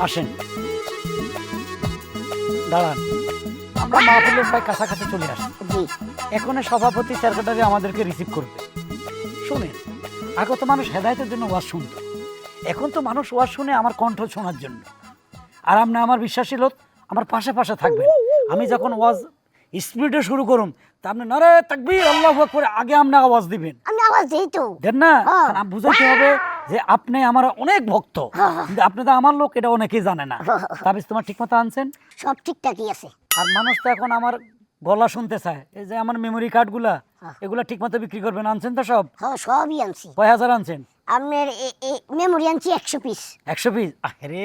আসেন। দাঁড়ান। আমরা মাহফিলের প্রায় কাছাকাছি চলে আসি। এখন সভাপতি সেক্রেটারি আমাদেরকে রিসিভ করবে। শুনেন আগে তো মানুষ হেদায়তের জন্য ওয়াজ শুনত। এখন তো মানুষ ওয়াজ শুনে আমার কণ্ঠ শোনার জন্য। আর আপনি আমার বিশ্বাসী লোক আমার পাশে পাশে থাকবেন। আমি যখন ওয়াজ স্পিডে শুরু করুন তা আপনি নারে তাকবীর আল্লাহ করে আগে আপনি আওয়াজ দিবেন। আমি আওয়াজ দিই তো। দেন না? হ্যাঁ। বুঝাইতে হবে যে আপনি আমার অনেক ভক্ত। কিন্তু আপনি তো আমার লোক এটা অনেকেই জানে না। তাবিজ তোমার ঠিক মতো আনছেন? সব ঠিকঠাকই আছে। আর মানুষ তো এখন আমার গলা শুনতে চায়। এই যে আমার মেমোরি কার্ডগুলা হ্যাঁ। এগুলা ঠিক মতো বিক্রি করবেন। আনছেন তো সব? হ্যাঁ সবই আনছি। কয় হাজার আনছেন? আপনার মেমোরি আনছি একশো পিস একশো পিস আরে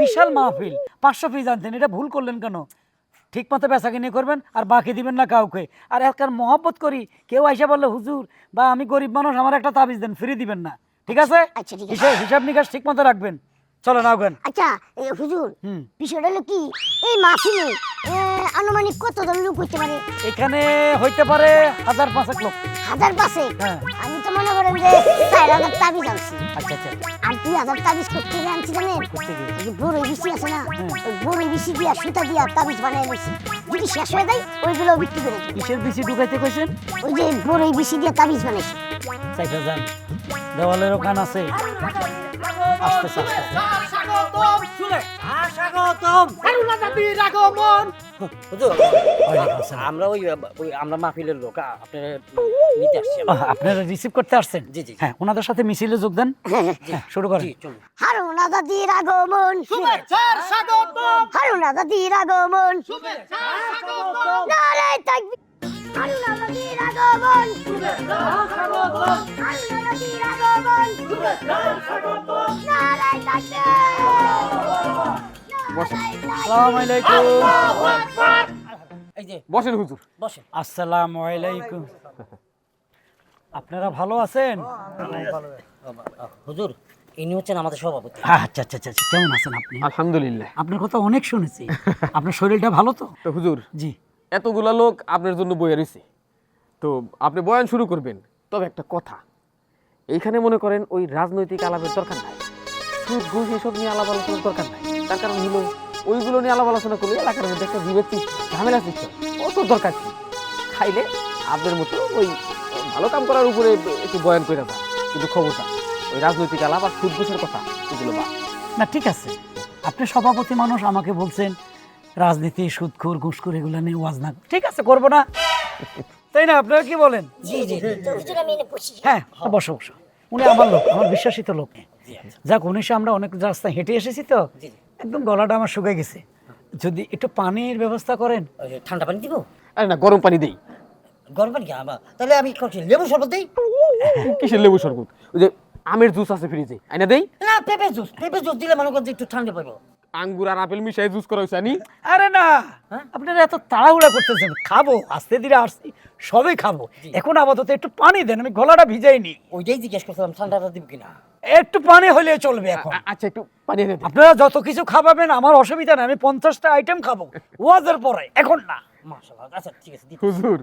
বিশাল মাহফিল। পাঁচশো পিস আনছেন এটা ভুল করলেন কেন? ঠিক মতো বেচা কিনে করবেন আর বাকি দিবেন না কাউকে। আর এলাকার মহব্বত করি কেউ আইসা বললে হুজুর বা আমি গরিব মানুষ আমার একটা তাবিজ দেন ফ্রি দিবেন না। ঠিক আছে? আচ্ছা, ঠিক আছে। হিসাব হিসাব নিকাশ ঠিক মতো রাখবেন। চলো না ওখান আচ্ছা হুজুর বিষয়টা হলো কি? এই মাহফিলে আনুমানিক কত জন লোক হইতে পারে? এখানে হইতে পারে হাজার পাঁচেক লোক। হাজার পাশে হ্যাঁ। আমি তো মনে করেন যে চার হাজার তাবিজ আনছি আচ্ছা আচ্ছা। আর দুই হাজার তাবিজ করতে গিয়ে আনছি জানেন? যে বড়ই বেশি আছে না হুম। ওই বড়ই বেশি দিয়া সুতা দিয়া তাবিজ বানাই নিছি যদি শেষ হয়ে যায় ওইগুলো বিক্রি করে কিসের বেশি ঢুকাইতে কইছেন? ওই যে বড়ই বেশি দিয়া তাবিজ বানাইছি। চাইতে যান। দেওয়ালেরও কান আছে। আসতেছে। আমরা ওই আমরা মাহফিলের লোক আপনারা নিতে আসছি আপনারা রিসিভ করতে আসছেন? জি, জি। হ্যাঁ ওনাদের সাথে মিছিলে যোগ দেন। হ্যাঁ, শুরু করেন। জি চলুন। হারুনা দাদির আগমন হারুনা দাদির আগমন। নারায় তাকবীর। আগমন আগমন নারায় আলাইকুম। বসেন হুজুর। বসেন। আসসালামু আলাইকুম। আপনারা ভালো আছেন? হুজুর ইনি হচ্ছেন আমাদের সভাপতি। আচ্ছা আচ্ছা আচ্ছা আচ্ছা। কেমন আছেন আপনি? আলহামদুলিল্লাহ। আপনার কথা অনেক শুনেছি। আপনার শরীরটা ভালো তো তো? হুজুর জি। এতগুলা লোক আপনার জন্য বয়ে রয়েছে তো আপনি বয়ান শুরু করবেন, তবে একটা কথা। এইখানে মনে করেন ওই রাজনৈতিক আলাপের দরকার নাই। সুদ, ঘুষ এসব নিয়ে আলাপ আলোচনার দরকার নাই। তার কারণ হলো, ওইগুলো নিয়ে আলাপ আলোচনা করলে এলাকার মধ্যে একটা বিভেদ ঝামেলা সৃষ্টি অত দরকার কি? খাইলে আপনার মতো ওই ভালো কাম করার উপরে একটু বয়ান করে যান। কিন্তু খবরটা ওই রাজনৈতিক আলাপ আর সুদ, ঘুষের কথা, এগুলো বা না, ঠিক আছে। আপনি সভাপতি মানুষ, আমাকে বলছেন রাজনীতি সুদখোর ঘুষখোর এগুলো নিয়ে ওয়াজ না ঠিক আছে করব না। তাই না? আপনারা কি বলেন? জি জি হ্যাঁ বসো বসো। উনি আমার লোক আমার বিশ্বাসিত লোক। যাক উনিশে আমরা অনেক রাস্তা হেঁটে এসেছি তো। একদম গলাটা আমার শুকিয়ে গেছে। যদি একটু পানির ব্যবস্থা করেন। ওই ঠান্ডা পানি দিব? আরে না গরম পানি দেই। গরম পানি কি? আমার তাহলে আমি করছি লেবু শরবত দিই? কিসের লেবু শরবত? ওই যে আমের জুস আছে ফ্রিজে আইনা দেই? না পেঁপে জুস পেঁপে জুস দিলে মনে করেন যে একটু ঠান্ডা পাবো। আঙ্গুর আর আপেল মিশাই জুস করা হয়েছে আরে না হ্যাঁ? আপনারা এত তাড়াহুড়া করতেছেন। খাব আস্তে ধীরে আসছি সবই খাব। এখন আপাতত একটু পানি দেন আমি গলাটা ভিজাইনি। ওইটাই জিজ্ঞেস করছিলাম ঠান্ডাটা দিব কিনা? একটু পানি হলে চলবে এখন। আচ্ছা একটু পানি দেন। আপনারা যত কিছু খাওয়াবেন আমার অসুবিধা নেই আমি পঞ্চাশটা আইটেম খাব। ওয়াজের পরে এখন না। মাশাআল্লাহ আচ্ছা ঠিক আছে। হুজুর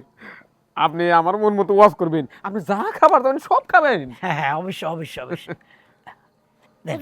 আপনি আমার মন মতো ওয়াজ করবেন। আপনি যা খাবার দেবেন সব খাবেন। হ্যাঁ হ্যাঁ অবশ্যই অবশ্যই অবশ্যই দেন।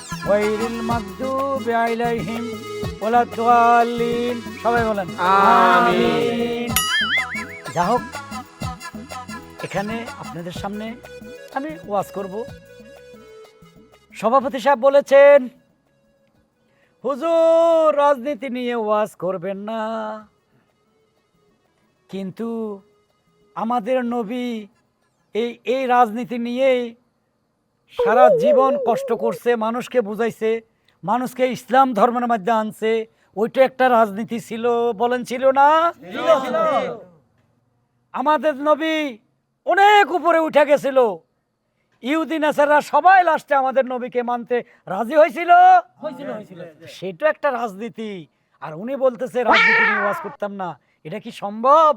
ওলা দোয়ালিন সবাই বলেন। আমিন। যা হোক এখানে আপনাদের সামনে আমি ওয়াজ করব। সভাপতি সাহেব বলেছেন হুজুর রাজনীতি নিয়ে ওয়াজ করবেন না। কিন্তু আমাদের নবী এই এই রাজনীতি নিয়েই সারা জীবন কষ্ট করছে মানুষকে বুঝাইছে মানুষকে ইসলাম ধর্মের মধ্যে আনছে ওইটা একটা রাজনীতি ছিল বলেন ছিল না? আমাদের নবী অনেক উপরে উঠে গেছিল। ইহুদি নাসাররা সবাই লাস্টে আমাদের নবীকে মানতে রাজি হয়েছিল। সেটা একটা রাজনীতি। আর উনি বলতেছে রাজনীতি নিয়ে ওয়াজ করতাম না। এটা কি সম্ভব?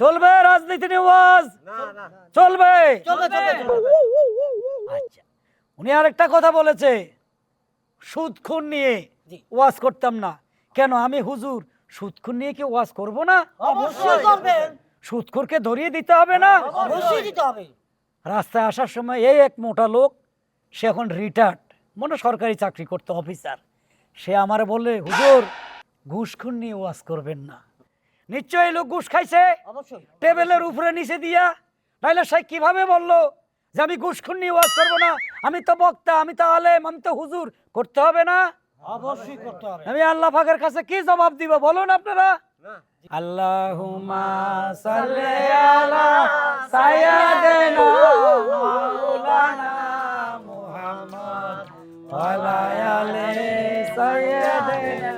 চলবে রাজনীতি ওয়াজ চলবে। আচ্ছা। উনি আরেকটা কথা বলেছে। সুদ খুন নিয়ে ওয়াজ করতাম না। কেন? আমি হুজুর সুদ খুন নিয়ে কি ওয়াজ করব না? অবশ্যই করবেন। সুদখোরকে ধরিয়ে দিতে হবে না? অবশ্যই। দিতে হবে। রাস্তায় আসার সময় এই এক মোটা লোক সে এখন রিটায়ার্ড মনে সরকারি চাকরি করতে অফিসার সে আমার বলে হুজুর ঘুষ খুন নিয়ে ওয়াজ করবেন না। নিশ্চয়ই লোক ঘুষ খাইছে? অবশ্যই। টেবিলের উপরে নিচে দিয়া। নাইলে সে কীভাবে বলল যে আমি ঘুষ খুন নিয়ে ওয়াজ করব না? আমি তো বক্তা আমি তো আলেম আমি তো হুজুর। করতে হবে না? অবশ্যই করতে হবে। আমি আল্লাহ পাকের কাছে কি জবাব দিব বলুন আপনারা? আল্লাহুম্মা সাল্লি আলা সাইয়্যিদিনা মাওলানা মুহাম্মদ ওয়া আলা আলি সাইয়্যিদিনা মাওলানা মুহাম্মদ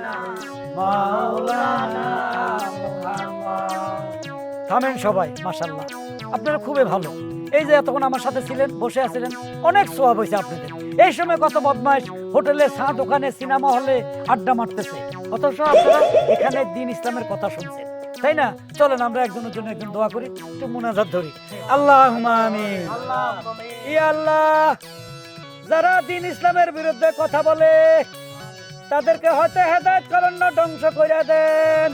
থামেন সবাই মাশাআল্লাহ। আপনারা খুবই ভালো। এই যে এতক্ষণ আমার সাথে ছিলেন বসে আছিলেন অনেক সোয়াব হয়েছে আপনাদের। এই সময় কত বদমাইশ হোটেলে চা দোকানে সিনেমা হলে আড্ডা মারতেছে। অথচ আপনারা এখানে দিন ইসলামের কথা শুনছেন। তাই না? চলেন আমরা একজনের জন্য একজন দোয়া করি একটু মুনাজাত ধরি। আল্লাহ আমিন। আল্লাহ! যারা দিন ইসলামের বিরুদ্ধে কথা বলে তাদেরকে হয়তো হেদায়ত করেন না, ধ্বংস করে দেন।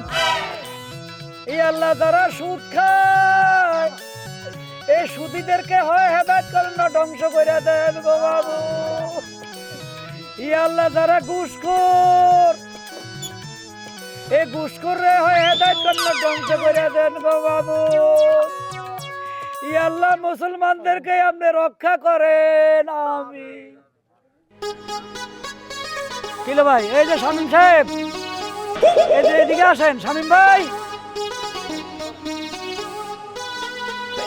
এই আল্লাহ যারা সুদ খায়, এই সুদীদেরকে হয় হেদায়ত করেন না, ধ্বংস করে দেন বাবু। ই আল্লাহ যারা ঘুষখোর, এই ঘুষখোর রে হয় হেদায়ত করেন না, ধ্বংস করে দেন বাবু। ই আল্লাহ মুসলমানদেরকে আপনি রক্ষা করেন আমি কিলো ভাই? এই যে শামীম সাহেব। এই যে এদিকে আসেন শামীম ভাই।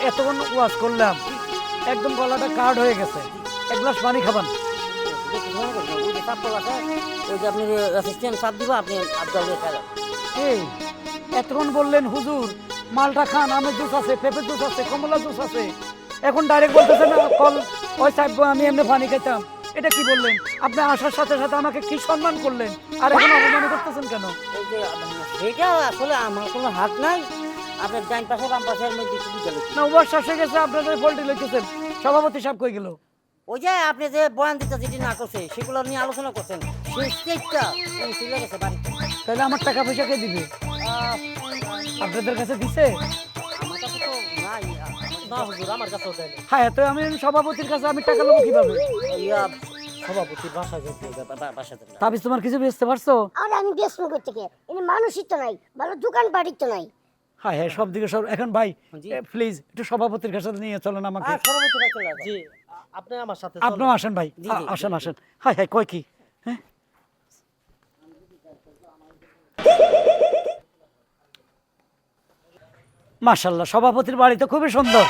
এতক্ষণ ওয়াজ করলাম একদম গলাটা কার্ড হয়ে গেছে। এক গ্লাস পানি খাবান। এই এতক্ষণ বললেন হুজুর মালটা খান আমের জুস আছে পেঁপের জুস আছে কমলা জুস আছে। এখন ডাইরেক্ট বলতেছেন না কল ওই চাইব আমি এমনি পানি খেতাম। এটা কি বললেন? আপনি আসার সাথে সাথে আমাকে কি সম্মান করলেন? আর এখন অপমান করতেছেন কেন? আসলে আমার কোনো হাত নাই। আপনার পাশে বাম মধ্যে। না ওভার গেছে আপনাদের ফল্টি লইতেছেন সভাপতি সাহেব কই গেল? ওই যে আপনি যে বয়ান দিতে যেটি না করছে সেগুলো নিয়ে আলোচনা করছেন। সেই স্টেজটা চলে গেছে বাড়িতে। তাহলে আমার টাকা পয়সা কে দিবে? আপনাদের কাছে দিছে? আমার কাছে তো নাই। না হুজুর আমার কাছেও দেয় হ্যাঁ তো আমি সভাপতির কাছে আমি টাকা নেব কীভাবে? ইয়া সভাপতির বাসা যেতে বাসা যেতে তাবিজ তোমার কিছু বুঝতে পারছ? আর আমি বেসম করতে কে এনে মানুষই তো নাই ভালো দোকান বাড়ির তো নাই। হ্যাঁ হ্যাঁ সব দিকে সব এখন ভাই জি। প্লিজ একটু সভাপতির কাছে নিয়ে চলেন আমাকে। আর সভাপতি ভাই চলে আসবে। আপনি আমার সাথে আপনিও আসেন ভাই। জি, আ- জি, আসেন আসেন। হাই হাই কয় কি? হ্যাঁ? মাশাল্লাহ সভাপতির বাড়ি তো খুবই সুন্দর।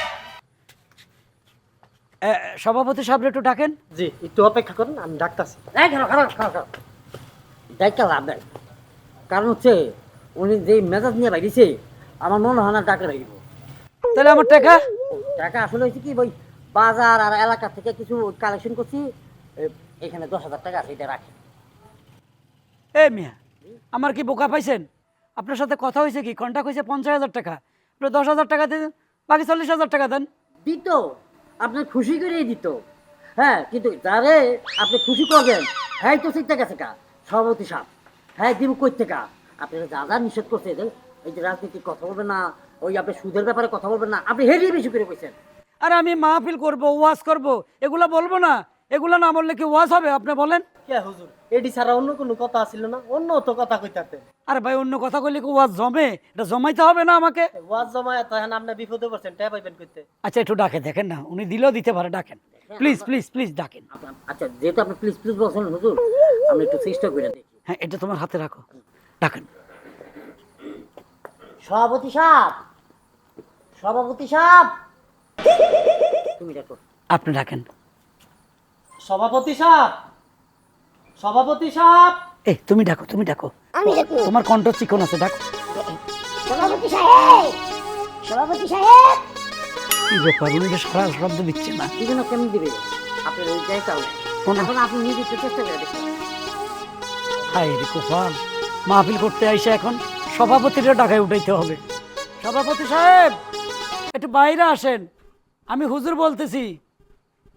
এ, সভাপতি সাহেব একটু ডাকেন। জি একটু অপেক্ষা করুন আমি ডাকতাছি। লাভ নাই। কারণ হচ্ছে উনি যে মেজাজ নিয়ে বাইরেছে আমার মনে হয় না ডাকে রাখব তাহলে আমার টাকা? টাকা আসলে হয়েছে কি ওই বাজার আর এলাকা থেকে কিছু কালেকশন করছি এখানে দশ হাজার টাকা আছে এটা রাখি। এ মিয়া আমার কি বোকা পাইছেন? আপনার সাথে কথা হয়েছে কি? কন্ট্যাক্ট হয়েছে পঞ্চাশ হাজার টাকা। আপনি দশ হাজার টাকা দিন বাকি চল্লিশ হাজার টাকা দেন। দিত আপনি খুশি করেই দিত। হ্যাঁ কিন্তু যারে আপনি খুশি করবেন হ্যাঁ তো চিন্তা গেছে কা সভাপতি সাহেব। হ্যাঁ দিব কই থেকে? আপনি যা যা নিষেধ করছে এই যে রাজনীতির কথা বলবেন না ওই আপনি সুদের ব্যাপারে কথা বলবেন না আপনি হেরিয়ে বেশি করে কইছেন। আর আমি মাহফিল করব ওয়াজ করব এগুলা বলব না। এগুলা না বললে কি ওয়াজ হবে আপনি বলেন। কে হুজুর? এডি ছাড়া অন্য কোনো কথা ছিল না? অন্য তো কথা কইতাতে আরে ভাই অন্য কথা কইলে কি ওয়াজ জমে? এটা জমাইতে হবে না আমাকে? ওয়াজ জমায় তখন আপনি বিপদে পড়ছেন ট্যাপ পাইবেন কইতে। আচ্ছা একটু ডাকে দেখেন না। উনি দিলেও দিতে পারে ডাকেন। প্লিজ প্লিজ প্লিজ ডাকেন। আপনার- আচ্ছা যেহেতু আপনি প্লিজ প্লিজ বলছেন হুজুর আমি একটু চেষ্টা করে দেখি। হ্যাঁ এটা তোমার হাতে রাখো। ডাকেন। সভাপতি সাহেব! সভাপতি সাহেব! তুমি দেখো। আপনি ডাকেন। সভাপতি সাহেব! সভাপতি সাহেব। এ তুমি ডাকো তুমি ডাকো। আমি দেখব তোমার কণ্ঠ চিকন আছে ডাকো। সভাপতি সাহেব! সভাপতি সাহেব! কি ব্যাপার উনি যে সারা শব্দ দিচ্ছে না? এই জন্য কেমন দিবে? আপনার ওই যাই কোন- এখন আপনি নিজে চেষ্টা করে দেখুন। হাই রে কোপাল মাহফিল করতে আইসা এখন সভাপতির ডাকায় উঠাইতে হবে। সভাপতি সাহেব একটু বাইরে আসেন। আমি হুজুর বলতেছি।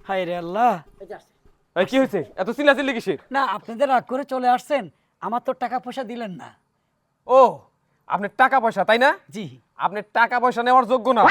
হাই রে আল্লাহ। এই যে আসছে। এই কি হয়েছে? এত চিল্লাচিল্লি কিসের? না আপনাদের রাগ করে চলে আসছেন আমার তো টাকা পয়সা দিলেন না। ও আপনার টাকা পয়সা তাই না? জি। আপনি টাকা পয়সা নেওয়ার যোগ্য না।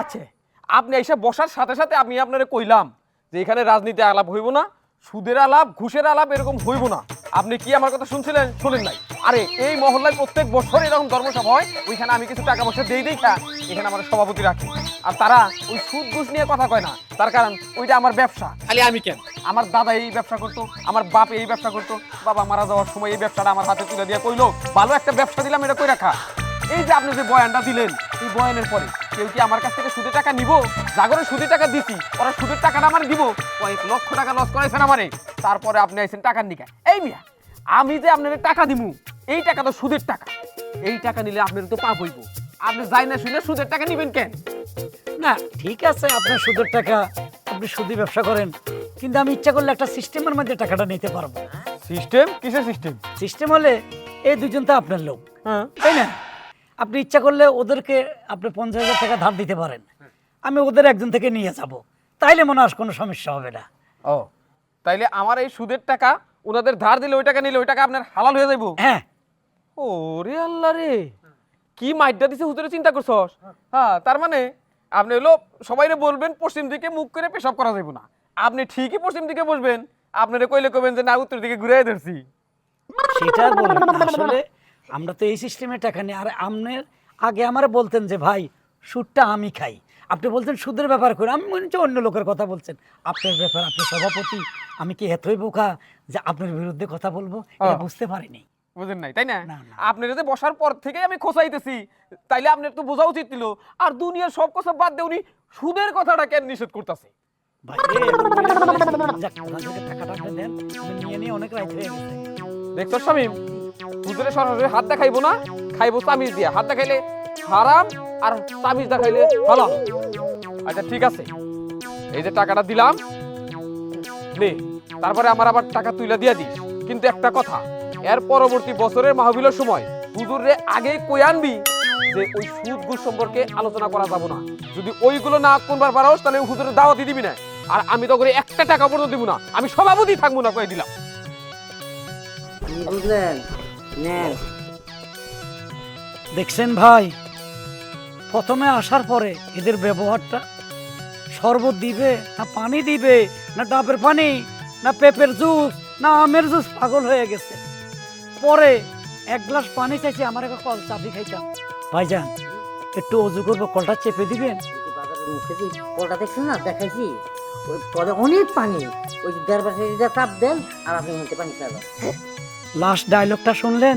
আচ্ছা আপনি এসে বসার সাথে সাথে আমি আপনারে কইলাম যে এখানে রাজনীতি আলাপ হইব না সুদের আলাপ ঘুষের আলাপ এরকম হইব না। আপনি কি আমার কথা শুনছিলেন? শুনেন নাই। আরে এই মহল্লায় প্রত্যেক বছর এরকম ধর্মসভা হয় ওইখানে আমি কিছু টাকা পয়সা দেই দেই খা এখানে আমার সভাপতি রাখি। আর তারা ওই সুদ ঘুষ নিয়ে কথা কয় না তার কারণ ওইটা আমার ব্যবসা। খালি আমি কেন? আমার দাদা এই ব্যবসা করতো, আমার বাপ এই ব্যবসা করতো, বাবা মারা যাওয়ার সময় এই ব্যবসাটা আমার হাতে তুলে দিয়ে কইলো, ভালো একটা ব্যবসা দিলাম, এটা কই রাখা এই যে আপনি যে বয়ানটা দিলেন, এই বয়ানের পরে কেউ কি আমার কাছ থেকে সুদের টাকা নিব? জাগরে সুদের টাকা দিছি, ওরা সুদের টাকাটা আমার দিব। কয়েক লক্ষ টাকা লস করাইছেন আমারে। তারপরে আপনি আইছেন টাকার নিকা এই মিয়া, আমি যে আপনার টাকা দিমু, এই টাকা তো সুদের টাকা। এই টাকা নিলে আপনার তো পাপ হইব। আপনি যাই না শুনে সুদের টাকা নিবেন কেন? না, ঠিক আছে, আপনার সুদের টাকা, আপনি সুদি ব্যবসা করেন। কিন্তু আমি ইচ্ছা করলে একটা সিস্টেমের মধ্যে টাকাটা নিতে পারব। সিস্টেম? কিসের সিস্টেম? সিস্টেম হলে এই দুজন তো আপনার লোক। হ্যাঁ। তাই না? আপনি ইচ্ছা করলে ওদেরকে আপনি পঞ্চাশ হাজার টাকা ধার দিতে পারেন। আমি ওদের একজন থেকে নিয়ে যাব। তাইলে মনে হয় কোনো সমস্যা হবে না। ও তাইলে আমার এই সুদের টাকা ওনাদের ধার দিলে ওই টাকা নিলে ওই টাকা আপনার হালাল হয়ে যাইব? হ্যাঁ। ও রে আল্লাহ রে। কি মাইডা দিছে হুজুরে চিন্তা করছস? হ্যাঁ তার মানে আপনি হলো সবাইরে বলবেন পশ্চিম দিকে মুখ করে পেশাব করা যাইব না। আপনি ঠিকই পশ্চিম দিকে বসবেন। আপনারে কইলে কবেন যে না উত্তর দিকে ঘুরে ধরছি। সেটা আসলে আমরা তো এই সিস্টেমে টাকা নিই। আর আপনার আগে আমার বলতেন যে ভাই সুদটা আমি খাই। আপনি বলতেন সুদের ব্যাপার করে। আমি মনে হচ্ছে অন্য লোকের কথা বলছেন। আপনার ব্যাপার আপনি সভাপতি আমি কি এতই বোকা যে আপনার বিরুদ্ধে কথা বলব? এটা বুঝতে পারিনি। বুঝেন নাই তাই না। আপনার যে বসার পর থেকে আমি খোঁচাইতেছি তাইলে আপনার তো বোঝা উচিত ছিল। আর দুনিয়ার সব কথা বাদ দিয়ে উনি সুদের কথাটা কেন নিষেধ করতেছে? দেখছ হুজুরে সরাসরি হাত দেখাইবো না, খাইবো তামিজ হাত দেখাইলে হারাম আর তামিজ দেখাইলে আচ্ছা ঠিক আছে। এই যে টাকাটা দিলাম, নে, তারপরে আমার আবার টাকা তুইলা দিয়া দিস। কিন্তু একটা কথা, এর পরবর্তী বছরের মাহবিলের সময় হুজুরে আগে কই আনবি যে ওই সুদ সম্পর্কে আলোচনা করা যাব না। যদি ওইগুলো না কোনবার বাড়াস তাহলে হুজুরের দাওয়াতি দিবি না। আর আমি তো করে একটা টাকা পর্যন্ত দিব না। আমি সভাপতি থাকব না কয়ে দিলাম। বুঝলেন? দেখছেন ভাই প্রথমে আসার পরে এদের ব্যবহারটা শরবত দিবে না পানি দিবে না ডাবের পানি না পেঁপের জুস না আমের জুস পাগল হয়ে গেছে। পরে এক গ্লাস পানি চাইছে আমার একটা কল চাপি খাইতাম। ভাইজান একটু অজু করব কলটা চেপে দিবেন? কলটা দেখছেন না দেখাইছি? ওই অনেক পানি। ওই দেড় বাসে চাপ দেন, আর আপনি নিতে পানি লাস্ট ডায়লগটা শুনলেন?